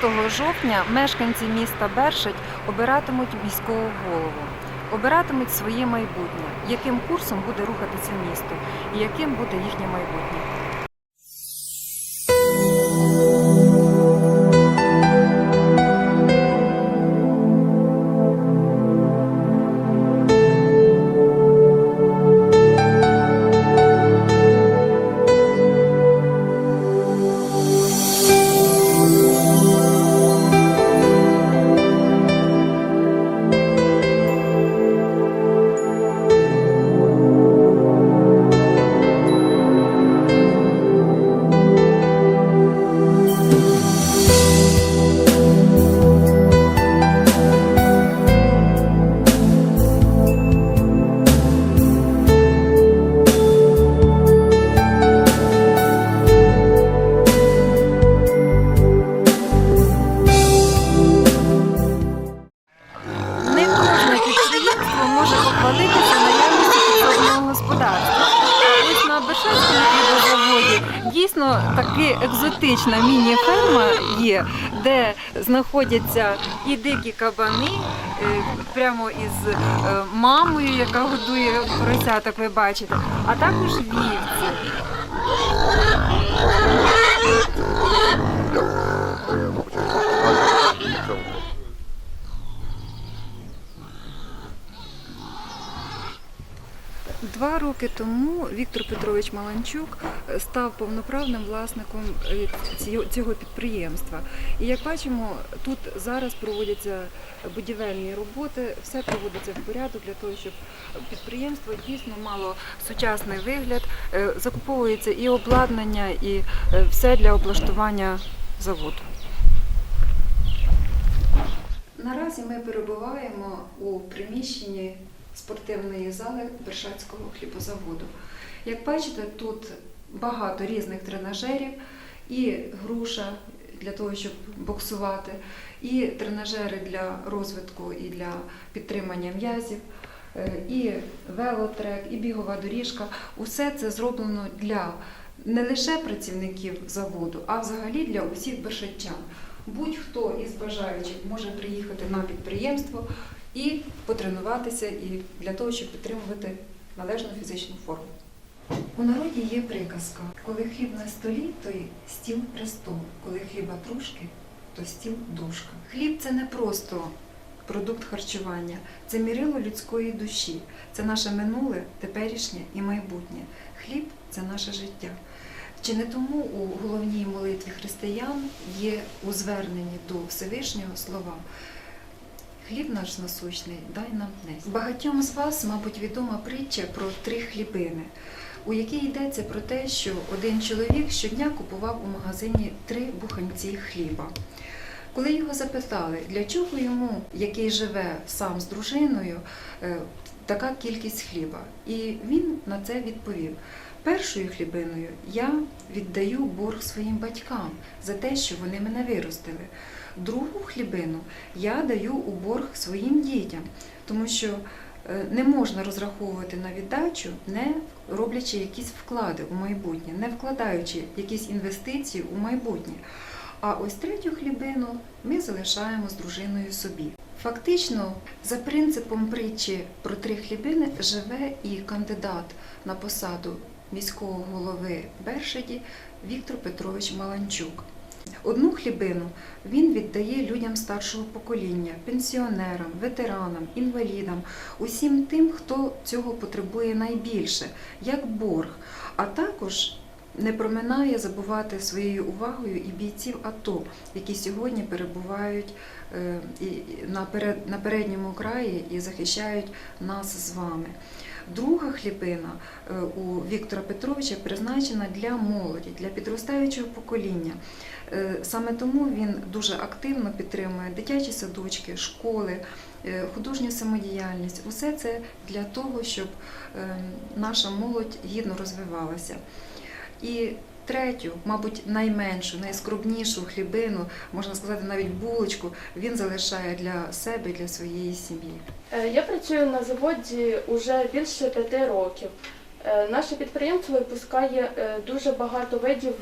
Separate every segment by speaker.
Speaker 1: 5 жовтня мешканці міста Бершить обиратимуть міського голову, обиратимуть своє майбутнє, яким курсом буде рухатися місто і яким буде їхнє майбутнє. Знаходяться і дикі кабани, е, прямо із е, мамою, яка годує поросяток, ви бачите, а також вівці. Два роки тому Віктор Петрович Маланчук е, став повноправним власником е, цього- підприємства. І як бачимо, тут зараз проводяться будівельні роботи, все проводиться в порядок для того, щоб підприємство дійсно мало сучасний вигляд, Е, закуповується і обладнання, і все для облаштування заводу. Наразі ми перебуваємо у приміщенні спортивної зали Бершацького хлібозаводу. Як бачите, тут багато різних тренажерів, і груша для того, щоб боксувати, і тренажери для розвитку і для підтримання м'язів, е, і велотрек, і бігова доріжка. Усе це зроблено для не лише працівників заводу, а взагалі для усіх бершачан. Будь-хто із бажаючих може приїхати на підприємство і потренуватися, і для того, щоб підтримувати належну фізичну форму. У народі є приказка: коли хліб на столі, то й стіл престол, коли хліба трошки, то стіл дошка. Хліб це не просто продукт харчування, це мірило людської душі, це наше минуле, теперішнє і майбутнє. Хліб це наше життя. Чи не тому у головній молитві християн є у зверненні до Всевишнього слова Хліб наш насущний, дай нам днес. Багатьом з вас, мабуть, відома притча про три хлібини, у якій йдеться про те, що один чоловік щодня купував у магазині три буханці хліба. Коли його запитали, для чого йому, який живе сам з дружиною, е, така кількість хліба, і він на це відповів: першою хлібиною я віддаю борг своїм батькам за те, що вони мене виростили. Другу хлібину я даю у борг своїм дітям, тому що е, не можна розраховувати на віддачу, не роблячи якісь вклади у майбутнє, не вкладаючи якісь інвестиції у майбутнє. А ось третю хлібину ми залишаємо з дружиною собі. Фактично, за принципом притчі про три хлібини живе і кандидат на посаду міського голови Бершаді Віктор Петрович Маланчук. Одну хлібину він віддає людям старшого покоління, пенсіонерам, ветеранам, інвалідам, усім тим, хто цього потребує найбільше, як борг, а також не проминає забувати своєю увагою і бійців АТО, які сьогодні перебувають е, на передньому краї і захищають нас з вами. Друга хлібина е, у Віктора Петровича призначена для молоді, для підростаючого покоління. Е, Саме тому він дуже активно підтримує дитячі садочки, школи, е, художню самодіяльність. Усе це для того, щоб е, наша молодь гідно розвивалася. І третю, мабуть, найменшу, найскромнішу хлібину, можна сказати, навіть булочку, він залишає для себе для своєї сім'ї.
Speaker 2: Е, Я працюю на заводі уже більше п'яти років. Е, Наше підприємство випускає е, дуже багато видів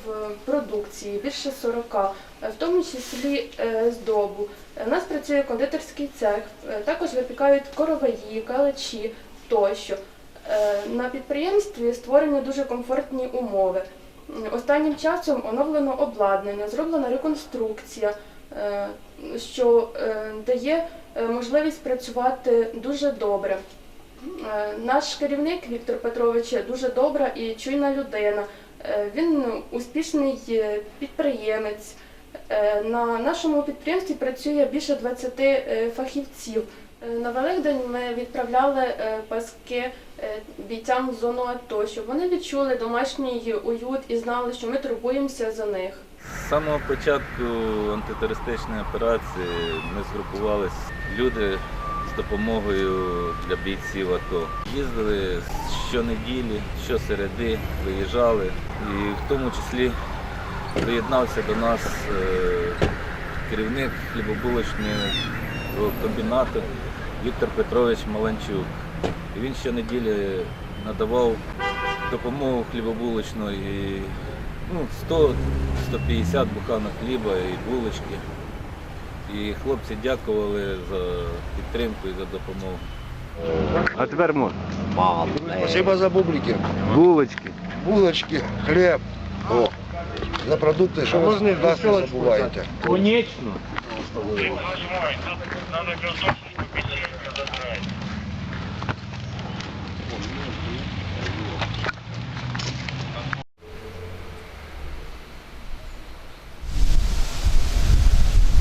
Speaker 2: продукції, більше 40, е, в тому числі здобу. У нас працює кондитерський цех, також випікають короваї, калачі тощо. На підприємстві створені дуже комфортні умови. Останнім часом оновлено обладнання, зроблена реконструкція, е, що е, дає е, можливість працювати дуже добре. Наш керівник Віктор Петрович дуже добра і чуйна людина. Він успішний підприємець. На нашому підприємстві працює більше 20 е, фахівців. Е, На Великдень ми відправляли е, паски е, бійцям з зону АТО, щоб вони відчули домашній уют і знали, що ми турбуємося за них.
Speaker 3: З самого початку антитерористичної операції ми згрупувалися люди з допомогою для бійців АТО. Їздили щонеділі, щосереди, виїжджали. І в тому числі приєднався до нас керівник хлібобулочного комбінату Віктор Петрович Маланчук. І він щонеділі надавав допомогу хлібобулочну і ну, 100-150 буханок хліба і булочки. І хлопці дякували за підтримку і за допомогу.
Speaker 4: А тепер можна.
Speaker 5: Спасибо за бублики,
Speaker 4: Булочки.
Speaker 5: булочки, хлеб. О, за продукты, что вы нас не забываете.
Speaker 4: Конечно.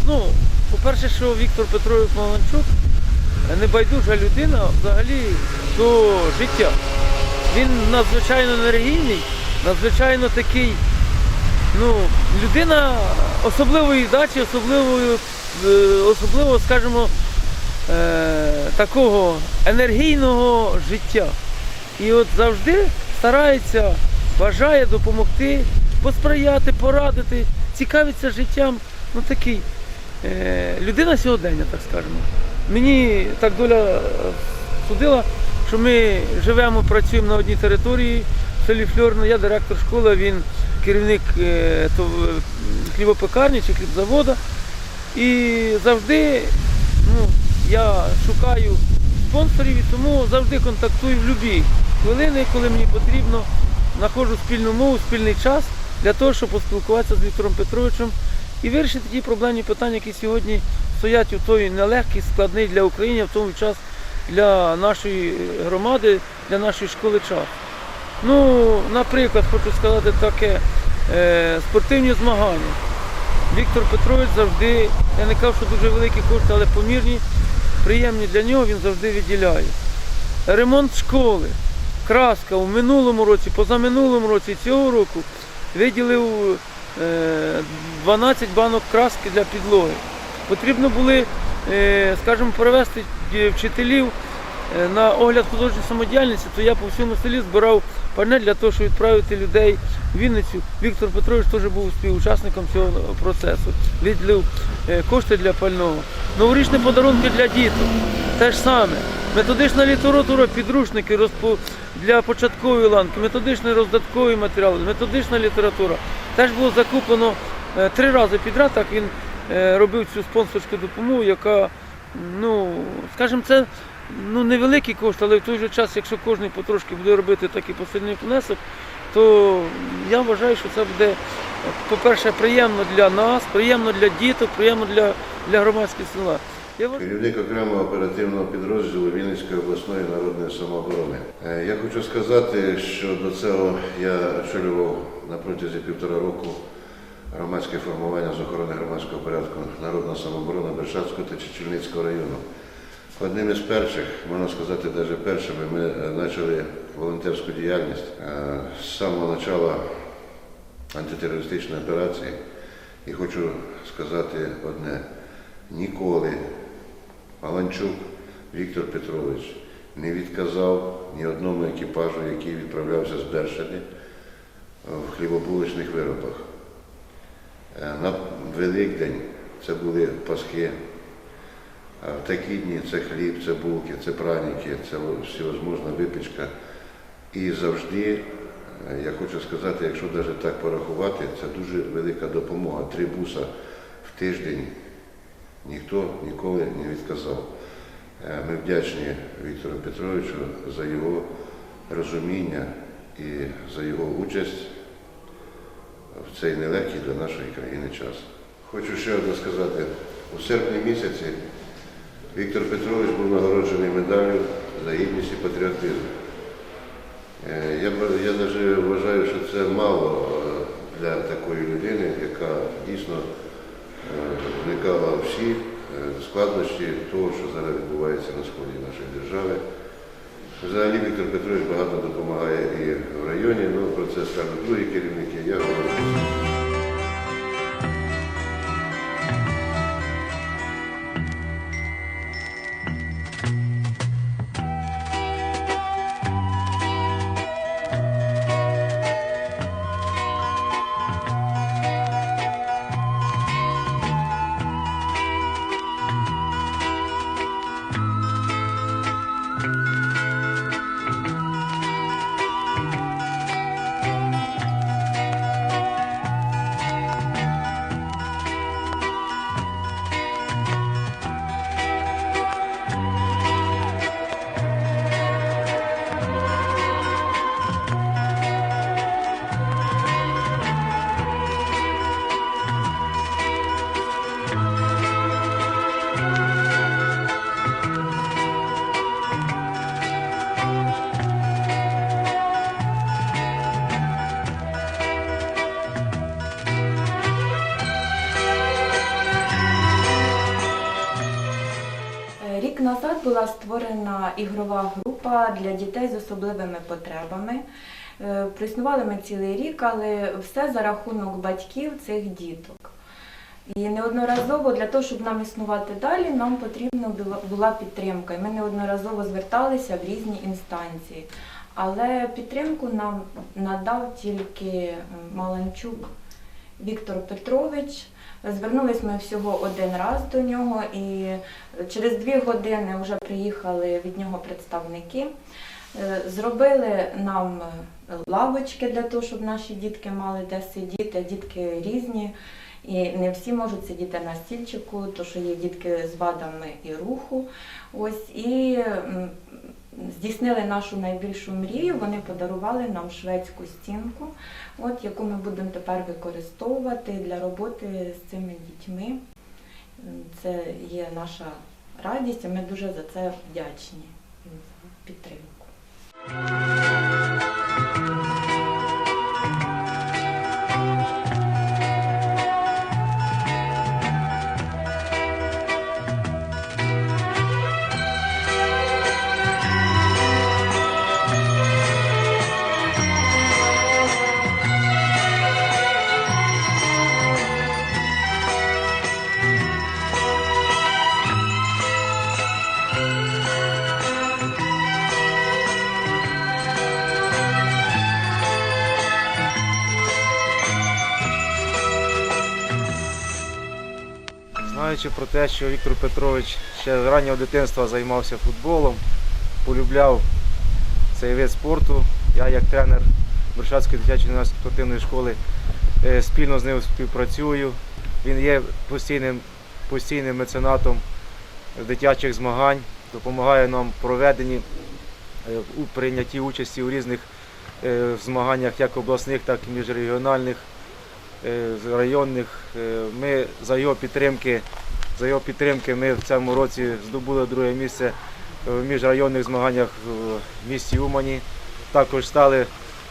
Speaker 6: Ну, по-перше, що Віктор Петрович Маланчук небайдужа людина взагалі до життя. Він надзвичайно енергійний, надзвичайно такий, ну, людина особливої дачі, особливої, е, особливо, скажімо, е, такого енергійного життя. І от завжди старається, бажає допомогти, посприяти, порадити, цікавиться життям. Ну такий людина сьогодення, так скажемо. Мені так доля е, судила, що ми живемо, працюємо на одній території в селі Фльорно. Я директор школи, він керівник е, е, хлібопекарні чи хлібзавода. І завжди ну, я шукаю спонсорів і тому завжди контактую в будь-які хвилини, коли мені потрібно, знаходжу спільну мову, спільний час для того, щоб поспілкуватися з Віктором Петровичем і вирішити ті проблемні питання, які сьогодні стоять у той нелегкий, складний для України, в тому час для нашої громади, для нашої школи час. Ну, наприклад, хочу сказати таке, е, спортивні змагання. Віктор Петрович завжди, я не кажу, що дуже великі кошти, але помірні, приємні для нього він завжди виділяє. Ремонт школи, краска у минулому році, позаминулому році, цього року виділив 12 банок краски для підлоги. Потрібно були, е, скажімо, перевести е, вчителів е, на огляд художньої самодіяльності, то я по всьому селі збирав пальне для того, щоб відправити людей в Вінницю. Віктор Петрович теж був співучасником цього процесу. Відділив е, кошти для пального. Новорічні подарунки для діток. Те ж саме. Методична література, підручники для початкової ланки, методичний роздатковий матеріал, методична література. Теж було закуплено е, три рази підряд, так він е, робив цю спонсорську допомогу, яка, ну, скажімо, це ну, невеликий кошт, але в той же час, якщо кожен потрошки буде робити такий посильний внесок, то я вважаю, що це буде, по-перше, приємно для нас, приємно для діток, приємно для, для громадських села.
Speaker 5: Керівник окремого оперативного підрозділу Вінницької обласної народної самооборони. Е, Я хочу сказати, що до цього я очолював на протязі півтора року громадське формування з охорони громадського порядку Народна самооборона Бершацького та Чечільницького району. Одним із перших, можна сказати, навіть першими, ми е, почали волонтерську діяльність е, з самого початку антитерористичної операції. І хочу сказати одне: ніколи Маланчук Віктор Петрович не відказав ні одному екіпажу, який відправлявся з Бершади в хлібобулочних виробах. Е, На Великдень це були паски, а в такі дні це хліб, це булки, це праніки, це всевозможна випічка. І завжди, е, я хочу сказати, якщо навіть так порахувати, це дуже велика допомога. Три буса в тиждень ніхто ніколи не відказав. Е, Ми вдячні Віктору Петровичу за його розуміння і за його участь в цей нелегкий для нашої країни час. Хочу ще одне сказати. У серпні місяці Віктор Петрович був нагороджений медаллю за гідність і патріотизм. Е, Я, я навіть вважаю, що це мало е, для такої людини, яка дійсно вникала всі е, складнощі того, що зараз відбувається на сході нашої держави. Взагалі Віктор Петрович багато допомагає і в районі, ну про це скажуть другі керівники. Я говорю.
Speaker 7: Створена ігрова група для дітей з особливими потребами. Е, Проіснували ми цілий рік, але все за рахунок батьків цих діток. І неодноразово для того, щоб нам існувати далі, нам потрібна була- була підтримка. І ми неодноразово зверталися в різні інстанції. Але підтримку нам надав тільки Маланчук Віктор Петрович. Звернулись ми всього один раз до нього, і через дві години вже приїхали від нього представники. Е, Зробили нам лавочки для того, щоб наші дітки мали де сидіти. Дітки різні, і не всі можуть сидіти на стільчику, тому що є дітки з вадами і руху. Ось і здійснили нашу найбільшу мрію. Вони подарували нам шведську стінку, от яку ми будемо тепер використовувати для роботи з цими дітьми. Це є наша радість, і ми дуже за це вдячні за підтримку.
Speaker 8: Знаючи про те, що Віктор Петрович ще з раннього дитинства займався футболом, полюбляв цей вид спорту, я як тренер Бершацької дитячої спортивної школи е, спільно з ним співпрацюю. Він є постійним, постійним меценатом дитячих змагань, допомагає нам в проведенні е, у прийнятті участі у різних е, змаганнях, як обласних, так і міжрегіональних районних. Ми за його підтримки, за його підтримки ми в цьому році здобули друге місце в міжрайонних змаганнях в місті Умані. Також стали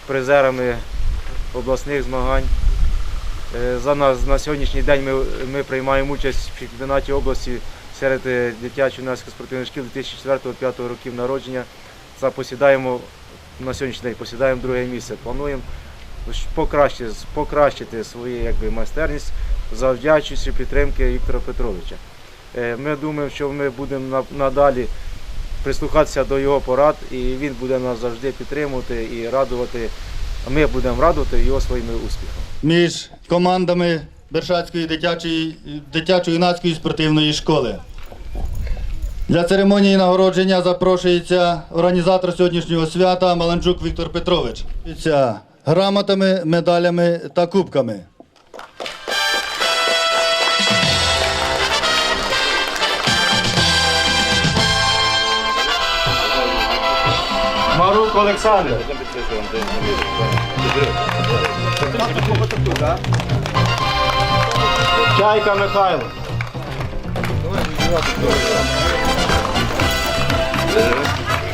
Speaker 8: призерами обласних змагань. Е, За нас на сьогоднішній день ми, ми приймаємо участь в чемпіонаті області серед е, дитячо юнацьких спортивних шкіл 2004-2005 років народження. За посідаємо на сьогоднішній день посідаємо друге місце. Плануємо покращити, покращити свою якби, майстерність за вдячністю підтримки Віктора Петровича. Е, Ми думаємо, що ми будемо надалі прислухатися до його порад, і він буде нас завжди підтримувати і радувати. Ми будемо радувати його своїми успіхами.
Speaker 9: між командами Бершацької дитячої дитячо-юнацької спортивної школи. Для церемонії нагородження запрошується організатор сьогоднішнього свята Маланчук Віктор Петрович. Грамотами, медалями та кубками.
Speaker 4: Марук Олександр. Чайка Михайло.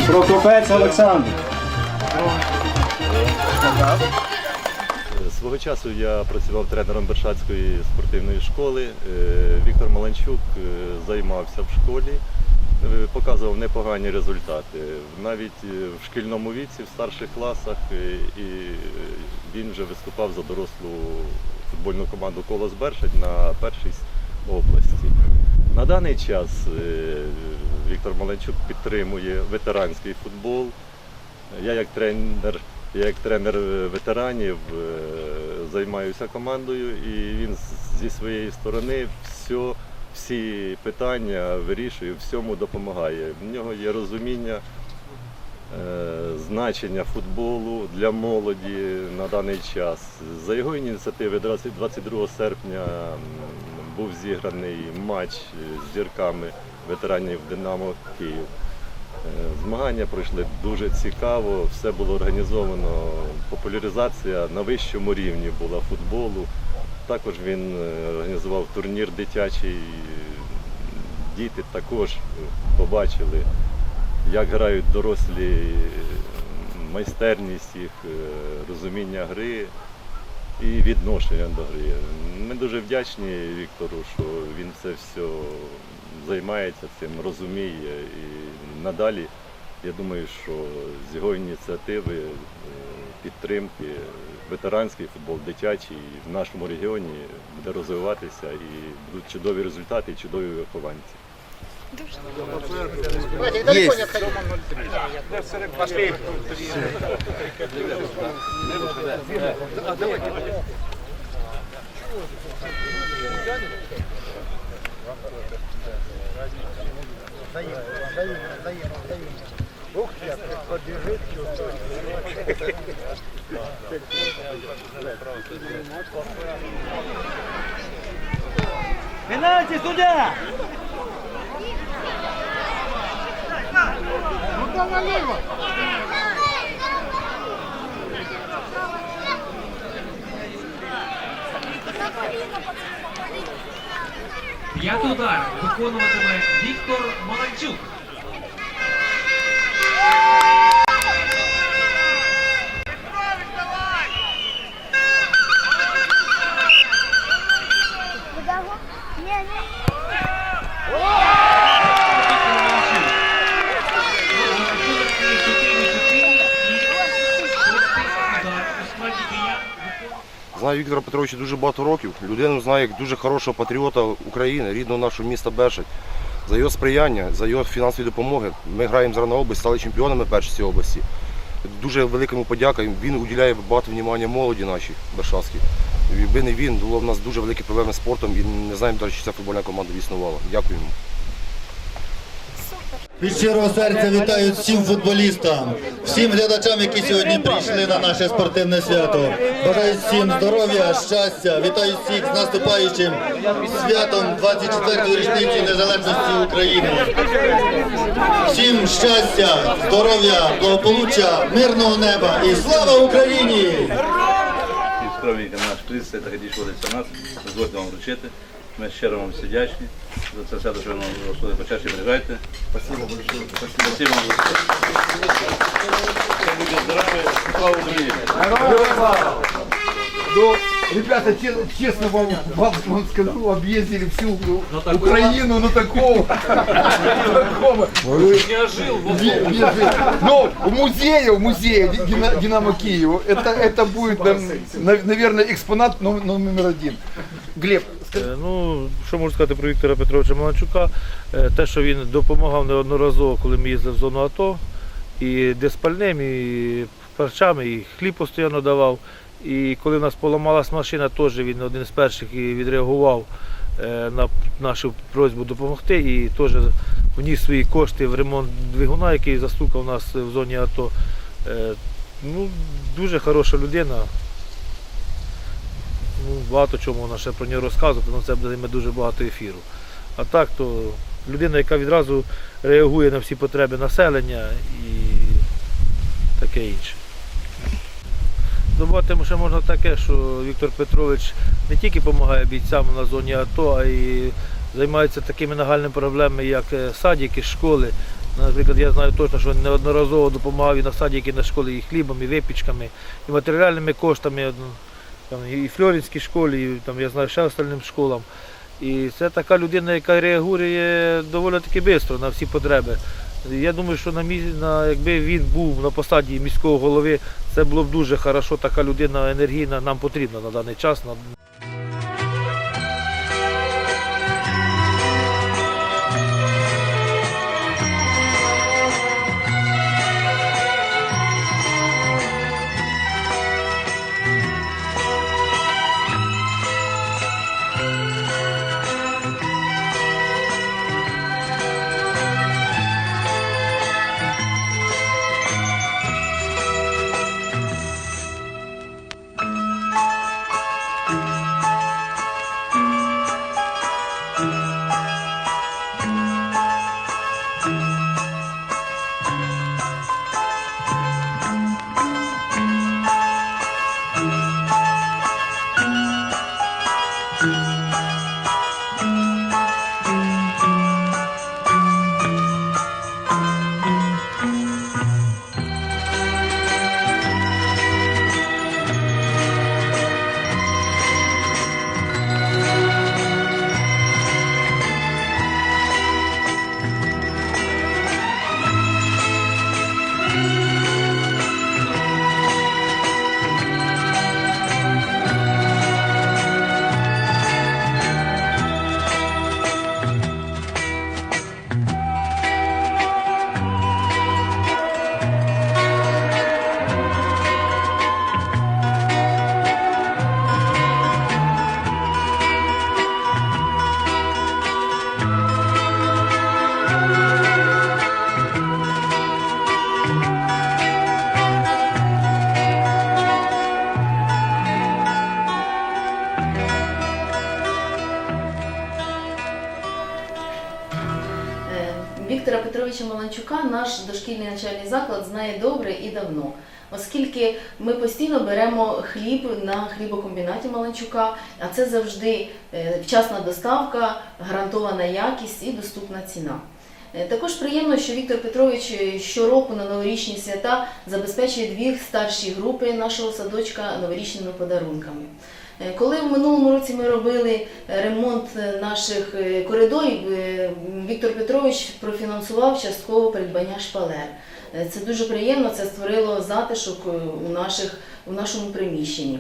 Speaker 4: Прокопець Олександр.
Speaker 10: Свого часу я працював тренером Бершацької спортивної школи. Е, Віктор Маланчук е, займався в школі, показував непогані результати. Навіть е, в шкільному віці, в старших класах, е, і е, він вже виступав за дорослу футбольну команду Колос Бершать на першій області. На даний час е, Віктор Маланчук підтримує ветеранський футбол. Я як тренер, я як тренер е, ветеранів е, займаюся командою і він зі своєї сторони все, всі питання вирішує, всьому допомагає. В нього є розуміння е, значення футболу для молоді на даний час. За його ініціативи 22 серпня був зіграний матч з зірками ветеранів Динамо Київ. Е, Змагання пройшли дуже цікаво, все було організовано. Популяризація на вищому рівні була футболу. Також він е, організував турнір дитячий. Діти також побачили, як грають дорослі, майстерність їх, е, розуміння гри і відношення до гри. Ми дуже вдячні Віктору, що він це все займається цим, розуміє. І надалі, я думаю, що з його ініціативи, е, підтримки, ветеранський футбол, дитячий в нашому регіоні буде розвиватися і будуть чудові результати і чудові вихованці.
Speaker 11: Пенальті, суддя!
Speaker 12: П'ятий удар виконуватиме Віктор Маланчук.
Speaker 13: Знаю Віктора Петровича дуже багато років. Людину знаю як дуже хорошого патріота України, рідного нашого міста Бершать. За його сприяння, за його фінансові допомоги. Ми граємо зараз на область, стали чемпіонами першої області. Дуже великому подяка. Він уділяє багато внимання молоді нашій Бершавській. Якби не він, було в нас дуже великі проблеми з спортом і не знаємо, чи ця футбольна команда існувала. Дякую йому.
Speaker 9: Від щирого серця вітаю всім футболістам, всім глядачам, які сьогодні прийшли на наше спортивне свято. Бажаю всім здоров'я, щастя, вітаю всіх з наступаючим святом 24-ї річниці незалежності України. Всім щастя, здоров'я, благополуччя, мирного неба і слава Україні!
Speaker 3: Скромненько наш приз, це дійшло нас, дозвольте вам вручити. Ми щиро вам всі вдячні за це свято, що ви нам розповіли почаще приїжджайте. Спасибо большое. Спасибо вам. Все буде здорові, слава Україні!
Speaker 11: Ну, ребята, че- честно вам, вам, вам скажу, объездили всю Украину, ну такого. такого.
Speaker 12: Я жив в
Speaker 11: Не- не жил. Ну, в музее, в музее Ди- Дина- Динамо Киева, это, это будет, нам- наверное, экспонат ном- номер один. Глеб,
Speaker 14: Е, Ну, що можу сказати про Віктора Петровича Маланчука? Е, Те, що він допомагав неодноразово, коли ми їздили в зону АТО, і диспальним, і харчами, і хліб постійно давав. І коли в нас поламалась машина, теж він один з перших і відреагував е, на нашу просьбу допомогти і теж вніс свої кошти в ремонт двигуна, який застукав нас в зоні АТО. Е, Ну, дуже хороша людина. Ну, багато чому вона ще про нього розказувати, але це буде дуже багато ефіру. А так, то людина, яка відразу реагує на всі потреби населення і таке інше. Добавити ще можна таке, що Віктор Петрович не тільки допомагає бійцям на зоні АТО, а й займається такими нагальними проблемами, як е, садики, школи. Наприклад, я знаю точно, що він неодноразово допомагав і на садики, і на школи і хлібом, і випічками, і матеріальними коштами, там, і Фльорінській школі, і там, я знаю, ще остальним школам. І це така людина, яка реагує доволі таки швидко на всі потреби. Я думаю, що на, на, якби він був на посаді міського голови, це було б дуже хорошо, така людина енергійна нам потрібна на даний час.
Speaker 15: Заклад знає добре і давно, оскільки ми постійно беремо хліб на хлібокомбінаті Маланчука, а це завжди е, вчасна доставка, гарантована якість і доступна ціна. Е, Також приємно, що Віктор Петрович е, щороку на новорічні свята забезпечує дві старші групи нашого садочка новорічними подарунками. Коли в минулому році ми робили ремонт наших коридорів, Віктор Петрович профінансував частково придбання шпалер. Е, Це дуже приємно, це створило затишок е, у, наших, у нашому приміщенні.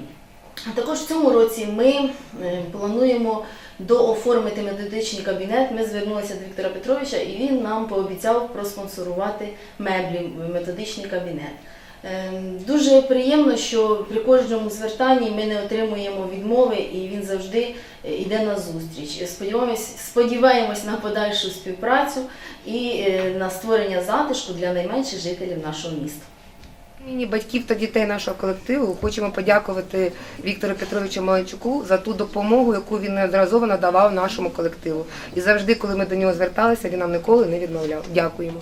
Speaker 15: А також в цьому році ми е, плануємо дооформити методичний кабінет. Ми звернулися до Віктора Петровича і він нам пообіцяв проспонсорувати меблі в методичний кабінет. Е, Дуже приємно, що при кожному звертанні ми не отримуємо відмови і він завжди е, йде на зустріч. Сподіваємось, сподіваємось на подальшу співпрацю і е, на створення затишку для найменших жителів нашого міста.
Speaker 16: імені батьків та дітей нашого колективу хочемо подякувати Віктору Петровичу Маланчуку за ту допомогу, яку він неодноразово надавав нашому колективу. І завжди, коли ми до нього зверталися, він нам ніколи не відмовляв. Дякуємо.